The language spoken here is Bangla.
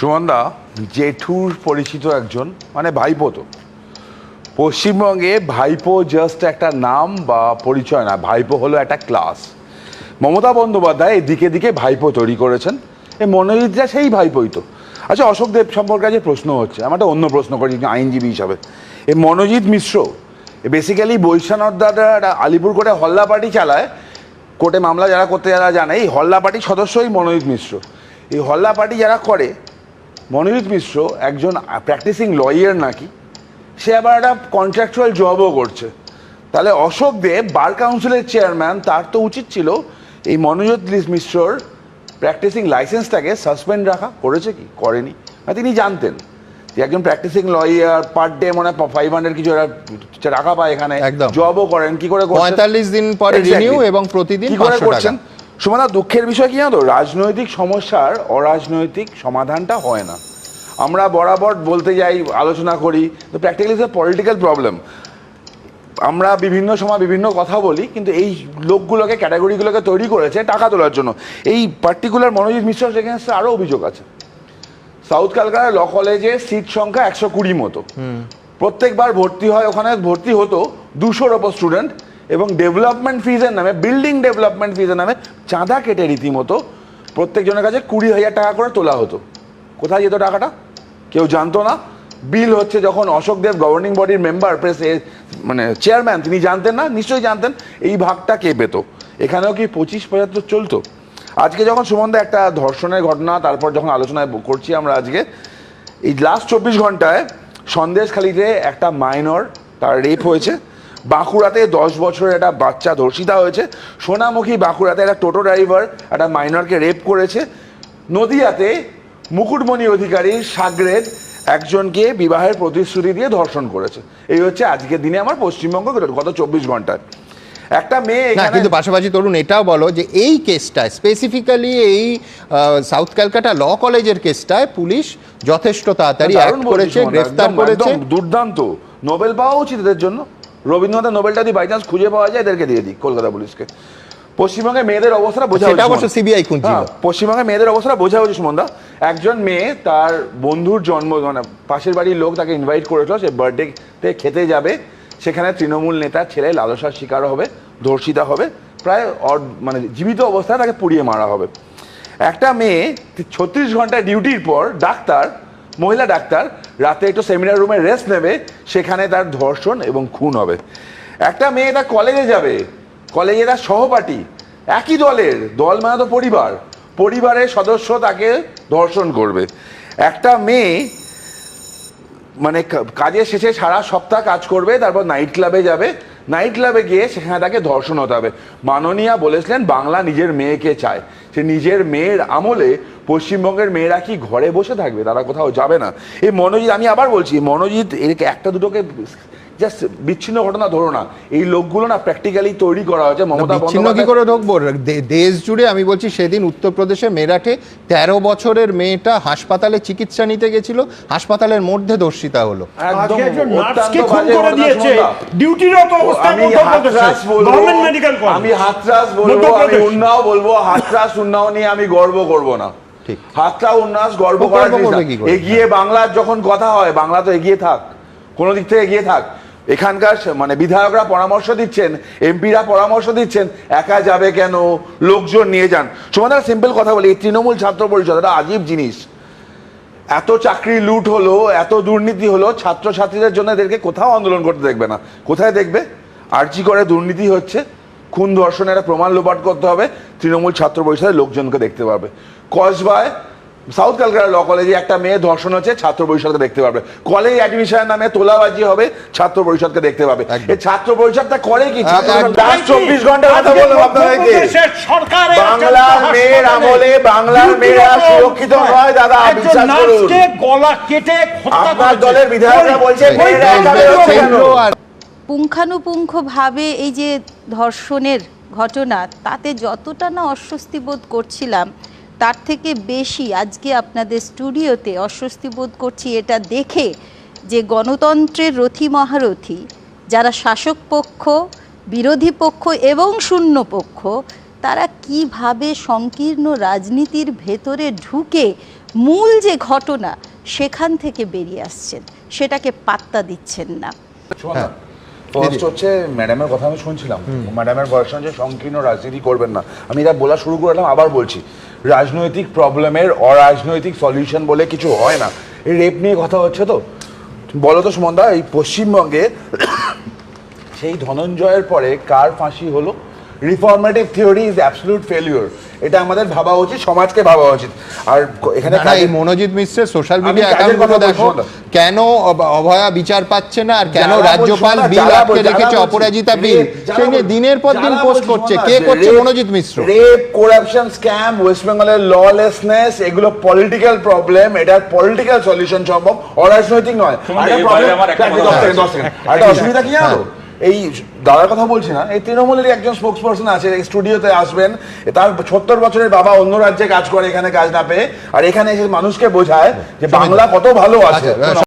সুমনদা, জেঠুর পরিচিত একজন মানে ভাইপো তো। পশ্চিমবঙ্গে ভাইপো জাস্ট একটা নাম বা পরিচয় না, ভাইপো হলো একটা ক্লাস মমতা বন্দ্যোপাধ্যায় এদিকে দিকে ভাইপো তৈরি করেছেন এই মনোজিৎরা সেই ভাইপোই তো। আচ্ছা অশোক দেব সম্পর্কে যে প্রশ্ন হচ্ছে আমার অন্য প্রশ্ন করি আইনজীবী হিসাবে। এই মনোজিৎ মিশ্র বেসিক্যালি বৈশানদারা আলিপুর কোর্টে হল্লা পার্টি চালায়, কোর্টে মামলা যারা করতে যারা জানে, এই হল্লা পার্টির সদস্যই মনোজিৎ মিশ্র। এই হল্লা পার্টি যারা করে মনোজিৎ মিশ্র একজন প্র্যাকটিসিং লয়ার নাকি সে আবার একটা কন্ট্রাকচুয়াল জবও করছে। তাহলে অশোক দেব বার কাউন্সিলের চেয়ারম্যান তার তো উচিত ছিল এই মনোজিৎ মিশ্রর প্র্যাকটিসিং লাইসেন্সটাকে সাসপেন্ড রাখা করেছে কি? করেনি। আর তিনি জানতেন যে একজন প্র্যাকটিসিং লয়ার পার ডে মনে হয় ফাইভ হান্ড্রেড কিছু একটা রাখা পায় এখানে। একদম। জবও করেন কি করে পঁয়তাল্লিশ দিন পরে renew এবং প্রতিদিন কি করে করছেন? সুমাদা দুঃখের বিষয় কি জানো তো? রাজনৈতিক সমস্যার অরাজনৈতিক সমাধানটা হয় না। আমরা বরাবর বলতে যাই আলোচনা করি তো practically is a political problem আমরা বিভিন্ন সময় বিভিন্ন কথা বলি কিন্তু এই লোকগুলোকে ক্যাটাগরিগুলোকে তৈরি করেছে টাকা তোলার জন্য। এই পার্টিকুলার মনোজিৎ মিশ্র সেখানে আরও অভিযোগ আছে। সাউথ ক্যালকাটা ল কলেজে সিট সংখ্যা একশো কুড়ি মতো। প্রত্যেকবার ভর্তি হয় ওখানে ভর্তি হতো দুশোর ওপর স্টুডেন্ট এবং ডেভেলপমেন্ট ফিজের নামে, বিল্ডিং ডেভেলপমেন্ট ফিজের নামে চাঁদা কেটে রীতিমতো প্রত্যেকজনের কাছে কুড়ি হাজার টাকা করে তোলা হতো। কোথায় যেত টাকাটা? কেউ জানতো না। বিল হচ্ছে যখন অশোক দেব গভর্নিং বডির মেম্বার প্রেস মানে চেয়ারম্যান তিনি জানতেন না? নিশ্চয়ই জানতেন। এই ভাগটা কে পেত? এখানেও কি পঁচিশ পঁচাত্তর চলতো? আজকে যখন সুমন্দা একটা ধর্ষণের ঘটনা, তারপর যখন আলোচনায় করছি আমরা আজকে, এই লাস্ট চব্বিশ ঘন্টায় সন্দেশখালিতে একটা মাইনর তার রেপ হয়েছে। বাঁকুড়াতে দশ বছরের একটা বাচ্চা ধর্ষিতা হয়েছে। সোনামুখী বাঁকুড়াতে একটা টোটো ড্রাইভার একটা মাইনরকে রেপ করেছে। নদিয়াতে মুকুটমণি অধিকারীর সাগরেদ একজনকে বিবাহের প্রতিশ্রুতি দিয়ে ধর্ষণ করেছে। এই হচ্ছে আজকের দিনে আমার পশ্চিমবঙ্গ গত চব্বিশ ঘন্টায়। একটা মেয়ে কিন্তু পাশাপাশি তরুণ এটাও বলো যে এই কেসটায় স্পেসিফিক্যালি এই সাউথ ক্যালকাটা ল কলেজের কেসটায় পুলিশ যথেষ্ট তাড়াতাড়ি করেছে গ্রেফতার করেছে। দুর্দান্ত। নোবেল পাওয়া উচিত এদের জন্য। রবীন্দ্রনাথের নোবেলটা যদি বাই চান্স খুঁজে পাওয়া যায় এদেরকে দিয়ে দিই কলকাতা পুলিশকে। পশ্চিমবঙ্গে মেয়েদের অবস্থাটা বোঝা সেটা অবশ্য সিবিআই খুঁজছিল। হ্যাঁ, পশ্চিমবঙ্গে মেয়েদের অবস্থাটা বোঝা উচিত সুমনদা একজন মেয়ে তার বন্ধুর জন্ম মানে পাশের বাড়ির লোক তাকে ইনভাইট করেছিল সে বার্থডেতে খেতে যাবে। সেখানে তৃণমূল নেতার ছেলে লালসার শিকার হবে ধর্ষিতা হবে। প্রায় অর- মানে জীবিত অবস্থায় তাকে পুড়িয়ে মারা হবে। একটা মেয়ে ছত্রিশ ঘণ্টা ডিউটির পর ডাক্তার মহিলা ডাক্তার রাতে একটু সেমিনার রুমে রেস্ট নেবে, সেখানে তার ধর্ষণ এবং খুন হবে। একটা মেয়ে তার কলেজে যাবে। কলেজে তার সহপাঠী। একই দলের, দল মানে তো পরিবার। পরিবারের সদস্য তাকে ধর্ষণ করবে। একটা মেয়ে মানে কাজের শেষে সারা সপ্তাহ কাজ করবে, তারপর নাইট ক্লাবে যাবে। নাইট ক্লাবে গিয়ে সেখানে তাকে ধর্ষণ হতে হবে। মাননীয়া বলেছিলেন, বাংলা নিজের মেয়েকে চায়। সে নিজের মেয়ের আমলে পশ্চিমবঙ্গের মেয়েরা কি ঘরে বসে থাকবে? তারা কোথাও যাবে না। এই মনোজিৎ, আমি আবার বলছি, মনোজিৎ, এর একটা দুটোকে জাস্ট বিচ্ছিন্ন ঘটনা ধরো না। এই লোকগুলো না প্র্যাকটিক্যালি তৈরি করা হয়েছে মমতা বিচ্ছিন্ন কি করে ঢুকবো? দেশ জুড়ে আমি বলছি সেদিন উত্তরপ্রদেশে মেরাঠে তেরো বছরের মেয়েটা হাসপাতালে চিকিৎসা নিতে গেছিল হাসপাতালের মধ্যে ধর্ষিতা হলো। আমি হাতরাস বলব আমি। উন্নাও বলব হাতরাস উন্নাও নিয়ে আমি গর্ব করব না। উন্নাস গর্ব করার? এগিয়ে বাংলার যখন কথা হয় বাংলা তো এগিয়ে থাক কোনো দিক থেকে এগিয়ে থাক এখানকার মানে বিধায়করা পরামর্শ দিচ্ছেন, এমপিরা পরামর্শ দিচ্ছেন, একা যাবে কেন? লোকজন নিয়ে যান। তোমাদের সিম্পল কথা বলি, এই তৃণমূল ছাত্র পরিষদ এটা আজীব জিনিস। এত চাকরি লুট হলো, এত দুর্নীতি হলো, ছাত্রছাত্রীদের জন্য এদেরকে কোথাও আন্দোলন করতে দেখবে না। কোথায় দেখবে? আর্জি করে দুর্নীতি হচ্ছে, খুন ধর্ষণের প্রমাণ লোপাট করতে হবে, তৃণমূল ছাত্র পরিষদের লোকজনকে দেখতে পাবে। কসবায় সাউথ ক্যালকাটা ল কলেজে একটা মেয়ে ধর্ষণ হচ্ছে ছাত্র পরিষদকে দেখতে পাবে। কলেজ অ্যাডমিশনের নামে তোলাবাজি হবে ছাত্র পরিষদকে দেখতে পাবে। এই ছাত্র পরিষদটা করে কি। লাস্ট চব্বিশ ঘণ্টা কথা বললাম আপনাদেরকে। বাংলার মেয়ের আমলে বাংলার মেয়েরা সুরক্ষিত নয় দাদা বিশ্বাস করুন। গলা কেটে আপনার দলের বিধায়করা বলছে পুঙ্খানুপুঙ্খভাবে এই যে ধর্ষণের ঘটনা তাতে যতটা না অস্বস্তি বোধ করছিলাম তার থেকে বেশি আজকে আপনাদের স্টুডিওতে অস্বস্তি বোধ করছি এটা দেখে যে গণতন্ত্রের রথী মহারথী যারা শাসক পক্ষ বিরোধী পক্ষ এবং শূন্য পক্ষ তারা কীভাবে সংকীর্ণ রাজনীতির ভেতরে ঢুকে মূল যে ঘটনা সেখান থেকে বেরিয়ে আসছেন সেটাকে পাত্তা দিচ্ছেন না। হ্যাঁ। ফার্স্ট হচ্ছে ম্যাডামের কথা আমি শুনছিলাম। ম্যাডামের ভার্সন যে সংকীর্ণ রাজনীতি করবেন না। আমি এটা বলা শুরু করলাম আবার বলছি। রাজনৈতিক প্রবলেমের অরাজনৈতিক সলিউশন বলে কিছু হয় না। এই রেপ নিয়ে কথা হচ্ছে তো? বলো তো সুমন্দা, এই পশ্চিমবঙ্গে সেই ধনঞ্জয়ের পরে কার ফাঁসি হলো? Reformative theory is absolute failure এটা আমাদের ভাবা উচিত সমাজকে ভাবা উচিত। আর এখানে এই মনোজিৎ মিশ্রের সোশ্যাল মিডিয়া অ্যাকাউন্টগুলো দেখো কেন অভয়া বিচার পাচ্ছে না আর কেন রাজ্যপাল বিল আটকে রেখেছে অপরাজিতা বিল? সেই নিয়ে দিনের পর দিন পোস্ট করছে। কে করছে Manojit Mishra? Rape corruption scam West বেঙ্গলের ললেসনেস এগুলো পলিটিক্যাল প্রবলেম এটার পলিটিক্যাল সলিউশন সম্ভব অরাজনৈতিক নয়। একটা অসুবিধা কি জানো? তো? এই দাদার কথা বলছি না এই তৃণমূলের একজন স্পোক্স পার্সন আছে স্টুডিওতে আসবেন। তার সত্তর বছরের বাবা অন্য রাজ্যে কাজ করে এখানে কাজ না পেয়ে। আর এখানে এসে মানুষকে বোঝায় যে বাংলা কত ভালো আছে। আচ্ছা,